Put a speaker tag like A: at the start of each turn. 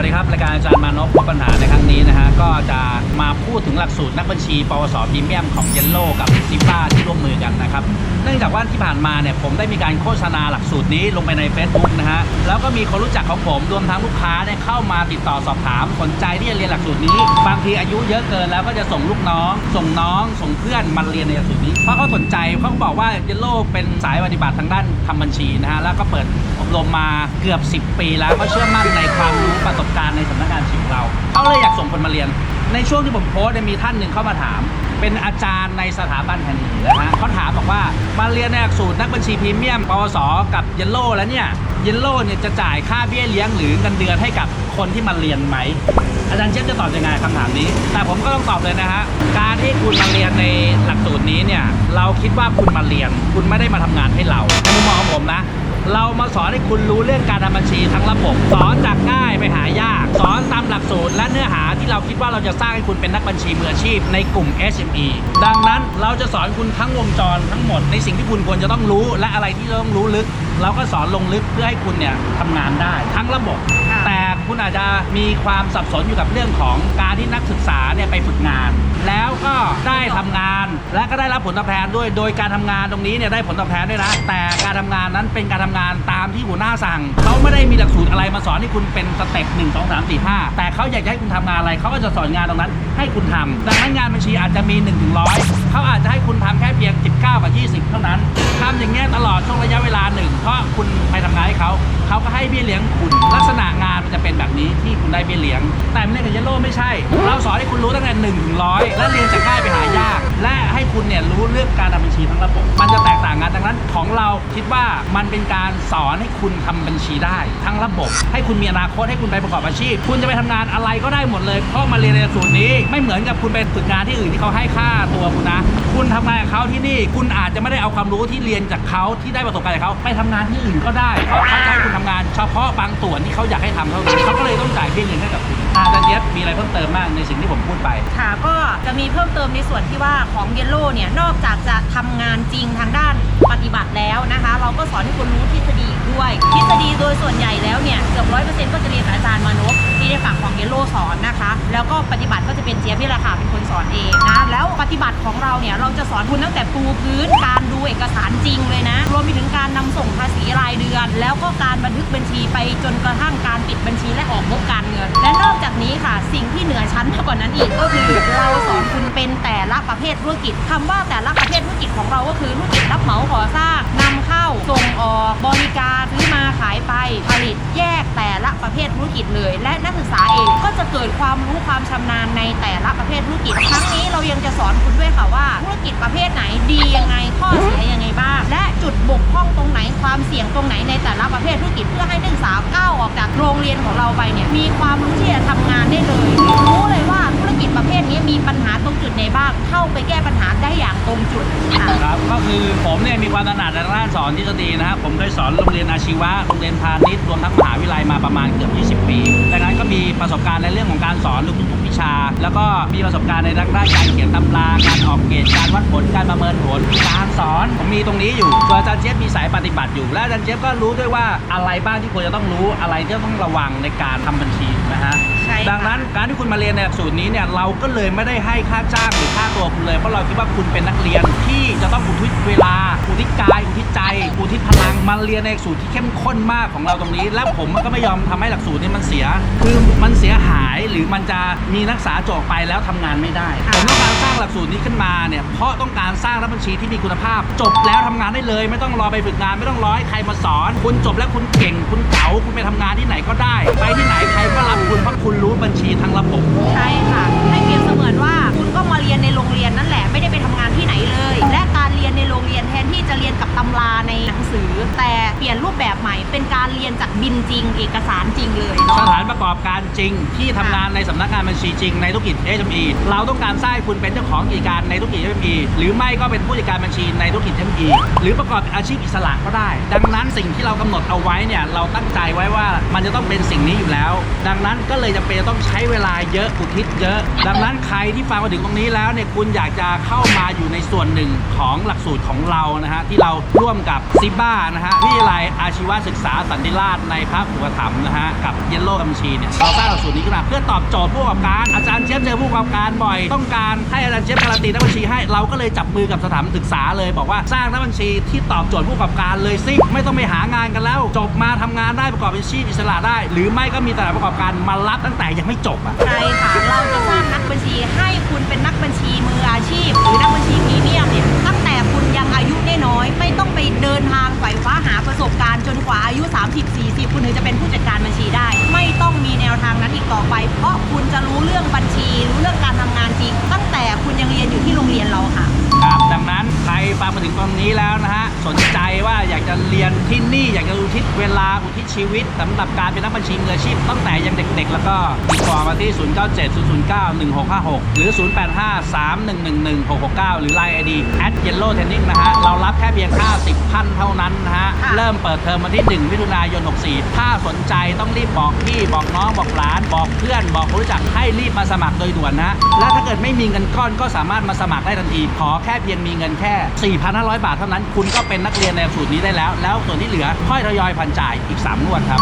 A: วัสดีครับรายการอาจารย์มานพพบปัญหาในครั้งนี้นะฮะก็จะมาพูดถึงหลักสูตรนักบัญชี ปวสพรีเมียมของเยนโลกับซิฟ้าที่ร่วมมือกันนะครับเนื่องจากว่าที่ผ่านมาเนี่ยผมได้มีการโฆษณาหลักสูตรนี้ลงไปใน Facebook นะฮะแล้วก็มีคนรู้จักของผมรวมทั้งลูกค้าเนี่ยเข้ามาติดต่อสอบถามสนใจที่จะเรียนหลักสูตรนี้บางทีอายุเยอะเกินแล้วก็จะส่งลูกน้อง ส่งน้อง ส่งเพื่อนมาเรียนในหลักสูตรนี้เพราะเขาสนใจเขาบอกว่าเยนโลเป็นสายปฏิบัติทางด้านทำบัญชีนะฮะแล้วก็เปิดอบรมมาเกือบ 10 ปีแล้วก็เชื่อมั่นในความรู้ประสบ ส่งคนมาเรียน ในช่วงที่ผมโพสต์เนี่ยมีท่านหนึ่งเข้ามาถาม เป็นอาจารย์ในสถาบันแห่งหนึ่งนะฮะเขาถามบอกว่ามาเรียนในหลักสูตรนักบัญชีพรีเมียมปวสกับเยลโล่แล้วเนี่ยเยลโล่เนี่ยจะจ่ายค่าเบี้ยเลี้ยงหรือเงินเดือนให้กับคนที่มาเรียนไหมอาจารย์เชฟจะตอบยังไงคำถามนี้ แต่ผมก็ต้องตอบเลยนะฮะ การที่คุณมาเรียนในหลักสูตรนี้เนี่ย เราคิดว่าคุณมาเรียน คุณไม่ได้มาทำงานให้เรา เรามาสอนให้คุณรู้เรื่องการทำบัญชีทั้งระบบ สอนจากง่ายไปหายาก สอนตามหลักสูตรและเนื้อหาที่เราคิดว่าเราจะสร้างให้คุณเป็นนักบัญชีมืออาชีพในกลุ่ม SME ดังนั้นเราจะสอนคุณทั้งวงจรทั้งหมดในสิ่งที่คุณควรจะต้องรู้ และอะไรที่เราต้องรู้ลึก เราก็สอนลงลึกเพื่อให้คุณเนี่ยทำงานได้ทั้งระบบ
B: ค่ะ
A: แต่คุณอาจจะมีความสับสนอยู่กับเรื่องของการที่นักศึกษาเนี่ยไปฝึกงาน แล้วก็ได้ทำงาน และก็ได้รับผลตอบแทนด้วย โดยการทำงานตรงนี้เนี่ยได้ผลตอบแทนด้วยนะ แต่การทำงานนั้นเป็นการทำงานตามที่หัวหน้าสั่ง เขาไม่ได้มีหลักสูตรอะไรมาสอนให้คุณเป็นสเต็ปหนึ่งสองสามสี่ห้าแต่เขาอยากให้คุณทำงานอะไร เขาก็จะสอนงานตรงนั้น ให้คุณทำดังนั้นงานบัญชีอาจจะมี1นถึงร้อยเขาอาจจะให้คุณทำแค่เพียง 19กับ20 เท่านั้นทำอย่างเงี้ยตลอดช่วงระยะเวลาหนึ่งเพราะคุณไปทำงานให้เขา เขาก็ให้เบี้ยเลี้ยงคุณลักษณะงาน ได้เบี้ยเลี้ยง แต่ไม่เล่นกับเยลโล่ไม่ใช่ เราสอนให้คุณรู้ตั้งแต่หนึ่งถึงร้อยและเรียนจากง่ายไปหายาก และให้คุณเนี่ยรู้เรื่องการทำบัญชีทั้งระบบ มันจะแตกต่างกันดังนั้น ของเราคิดว่ามันเป็นการสอนให้คุณทำบัญชีได้ทั้งระบบ ให้คุณมีอนาคตให้คุณไปประกอบอาชีพ คุณจะไปทำงานอะไรก็ได้หมดเลยเพราะมาเรียนในสูตรนี้ ไม่เหมือนกับคุณไปฝึกงานที่อื่นที่เขาให้ค่าตัวคุณนะ คุณทำงานกับเขาที่นี่ คุณอาจจะไม่ได้เอาความรู้ที่เรียนจากเขาที่ได้ประสบการณ์จากเขาไปทำงานที่อื่นก็ได้เพราะเขาจะให้คุณทำงานเฉพาะบางส่วนที่เขาอยากให้ทำเท่านั้นเขาก็เลยต้องจ่ายเบี้ยเลี้ยงให้กับคุณอาจารย์เจี๊ยบมีอะไรเพิ่มเติมบ้างในสิ่งที่ผมพูดไป
B: ค่ะก็จะมีเพิ่มเติมในส่วนที่ว่าของเยลโล่เนี่ยนอกจากจะทำงานจริงทางด้านปฏิบัติแล้วนะคะ เราก็สอนให้คุณรู้ทฤษฎีอีกด้วย ทฤษฎีโดยส่วนใหญ่แล้วเนี่ยเกือบร้อยเปอร์เซ็นต์ก็จะเรียนกับอาจารย์มานพที่ได้ฝากของเยลโล่สอนนะคะ แล้วก็ปฏิบัติก็จะเป็นเจี๊ยบนี่แหละค่ะเป็น ฏิบัติของเราเนี่ยเราจะสอนคุณตั้งแต่ปูพื้นการดูเอกสารจริงเลยนะ รวมไปถึงการนำส่งภาษีรายเดือน แล้วก็การบันทึกบัญชีไปจนกระทั่งการปิดบัญชีและออกงบการเงิน และนอกจากนี้ค่ะ สิ่งที่เหนือชั้นมากกว่านั้นอีกก็คือเราสอนคุณเป็นแต่ละประเภทธุรกิจคำว่าแต่ละประเภทธุรกิจของเราก็คือธุรกิจรับเหมาก่อสร้างนำเข้าส่งออกบริการซื้อมาขายไปผลิตแยกแต่ละประเภทธุรกิจเลย และนักศึกษาเอง เกิดความรู้ความชำนาญในแต่ละประเภทธุรกิจครั้งนี้เรายังจะสอนคุณด้วยค่ะว่าธุรกิจประเภทไหนดียังไงข้อเสียยังไงบ้าง และจุดบกพร่องตรงไหนความเสี่ยงตรงไหนในแต่ละประเภทธุรกิจเพื่อให้นักศึกษาก้าวออกจากโรงเรียนของเราไปเนี่ยมีความรู้ที่จะทำงานได้เลย นี้มีปัญหาตรงจุดไหนบ้าง เข้าไปแก้ปัญหาได้อย่างตรงจุดค่ะ
A: ครับก็คือผมเนี่ยมีความถนัดในด้านสอนทฤษฎีนะครับผมเคยสอนโรงเรียนอาชีวะโรงเรียนพาณิชย์รวมทั้งมหาวิทยาลัยมาประมาณเกือบ 20 ปีดังนั้นก็มีประสบการณ์ในเรื่องของการสอนทุกๆวิชา แล้วก็มีประสบการณ์ในด้านการเขียนตำราการออกเกรดการวัดผลการประเมินผลการสอนผมมีตรงนี้อยู่ส่วนอาจารย์เจี๊ยบมีสายปฏิบัติอยู่ และอาจารย์เจี๊ยบก็รู้ด้วยว่าอะไรบ้างที่ควรจะต้องรู้อะไรที่ต้องระวังในการทำบัญชีนะฮะ
B: ใช่ค่ะ
A: ดังนั้นการที่คุณมาเรียนในหลักสูตรนี้เนี่ยเราก็เลยไม่ได้ให้ค่าจ้างหรือค่าตัวคุณเลย เพราะเราคิดว่าคุณเป็นนักเรียนที่จะต้องอุทิศเวลาอุทิศกายอุทิศใจอุทิศพลังมาเรียนในหลักสูตรที่เข้มข้นมากของเราตรงนี้ และผมก็ไม่ยอมทำให้หลักสูตรนี้มันเสีย คือมันเสียหายหรือมันจะมีนักศึกษาจบไปแล้วทำงานไม่ได้ผมต้องการสร้างหลักสูตรนี้ขึ้นมาเนี่ยเพราะต้องการสร้างรับบัญชีที่มีคุณภาพ จบแล้วทำงานได้เลย ไม่ต้องรอไปฝึกงานไม่ต้องรอให้ใครมาสอน คุณจบแล้วคุณเก่ง คุณเก๋าคุณไปทำงานที่ไหนก็ได้ ไปที่ไหนใครก็รับคุณเพราะคุณรู้บัญชีทั้งระบบ
B: ใช่ค่ะ ให้เปรียบเสมือนว่าคุณก็มาเรียนในโรงเรียนนั่นแหละ ไม่ได้ไปทำงานที่ไหนเลย และการเรียนในโรงเรียนแทนที่จะเรียนกับตำราใน แต่เปลี่ยนรูปแบบใหม่เป็นการเรียนจากบินจริง เอกสารจริงเลย
A: ส
B: เนาะ
A: ถานประกอบการจริง ที่ทำงานในสำนักงานบัญชีจริงในธุรกิจ SME เราต้องการสร้างให้คุณเป็นเจ้าของกิจการในธุรกิจ SME หรือไม่ก็เป็นผู้จัดการบัญชีในธุรกิจ SME หรือประกอบอาชีพอิสระก็ได้ ดังนั้นสิ่งที่เรากำหนดเอาไว้เนี่ยเราตั้งใจไว้ว่ามันจะต้องเป็นสิ่งนี้อยู่แล้ว ดังนั้นก็เลยจำเป็นจะต้องใช้เวลาเยอะอุทิศเยอะ ดังนั้นใครที่ฟังมาถึงตรงนี้แล้วเนี่ยคุณอยากจะเข้ามาอยู่ในส่วนหนึ่งของหลักสูตรสูตรของเรานะฮะที่เราร่วมกับซิบ้านะฮะวิทยาลัยอาชีวศึกษาสันติราษฎร์ในพระอุปถัมภ์นะฮะกับเยลโล่กัมชีเนี่ยเราสร้างหลักสูตรนี้ขึ้นมาเพื่อตอบโจทย์ผู้ประกอบการอาจารย์เชฟเจอผู้ประกอบการบ่อย ต้องการให้อาจารย์เชฟการันตีนักบัญชีให้เราก็เลยจับมือกับสถาบันศึกษาเลยบอกว่าสร้างนักบัญชีที่ตอบโจทย์ผู้ประกอบการเลยสิไม่ต้องไปหางานกันแล้ว จบมาทำงานได้ประกอบอาชีพอิสระได้ หรือไม่ก็มีสถานประกอบการมารับตั้งแต่ยังไม่จบอะ
B: ใช่ค่ะเราจะสร้างนักบัญชีให้คุณเป็นนักบัญชีมืออาชีพ หรือนักบัญชีพรีเมียมเนี่ย น้อย ไม่ต้องไปเดินทางไฝ่คว้าหาประสบการณ์จนกว่าอายุ 30 40 คุณถึงจะเป็นผู้จัดการบัญชีได้ ไม่ต้องมีแนวทางนั้นอีกต่อไป เพราะคุณจะรู้เรื่องบัญชี รู้เรื่องการทำงานจริง ตั้งแต่คุณยังเรียนอยู่ที่โรงเรียนเราค่ะ
A: ครับดังนั้นใครฟังมาถึงตรงนี้แล้วนะฮะ สนใจว่าอยากจะเรียนที่นี่อยากจะอุทิศเวลาอุทิศชีวิตสำหรับการเป็นนักบัญชีมืออาชีพตั้งแต่ยังเด็ก ๆ แล้วก็ติดต่อมาที่ 0970091656 หรือ 0853111669 หรือ Line ID at yellow training นะฮะ เรารับแค่เพียง 50พันเท่านั้นนะฮะ
B: ค่ะ
A: เริ่มเปิดเทอมวันที่ 1 มิถุนายน 64 ถ้าสนใจต้องรีบบอกพี่บอกน้องบอกหลาน บอกเพื่อนบอกคนรู้จักให้รีบมาสมัครโดยด่วนนะ และถ้าเกิดไม่มีเงินก้อนก็สามารถมาสมัครได้ทันทีขอแค่เพียงมีเงินแค่ 4,500 บาทเท่านั้นคุณก็เป็นนักเรียนในสูตรนี้ได้แล้ว แล้วส่วนที่เหลือค่อยทยอยผ่อนจ่ายอีก 3 งวดครับ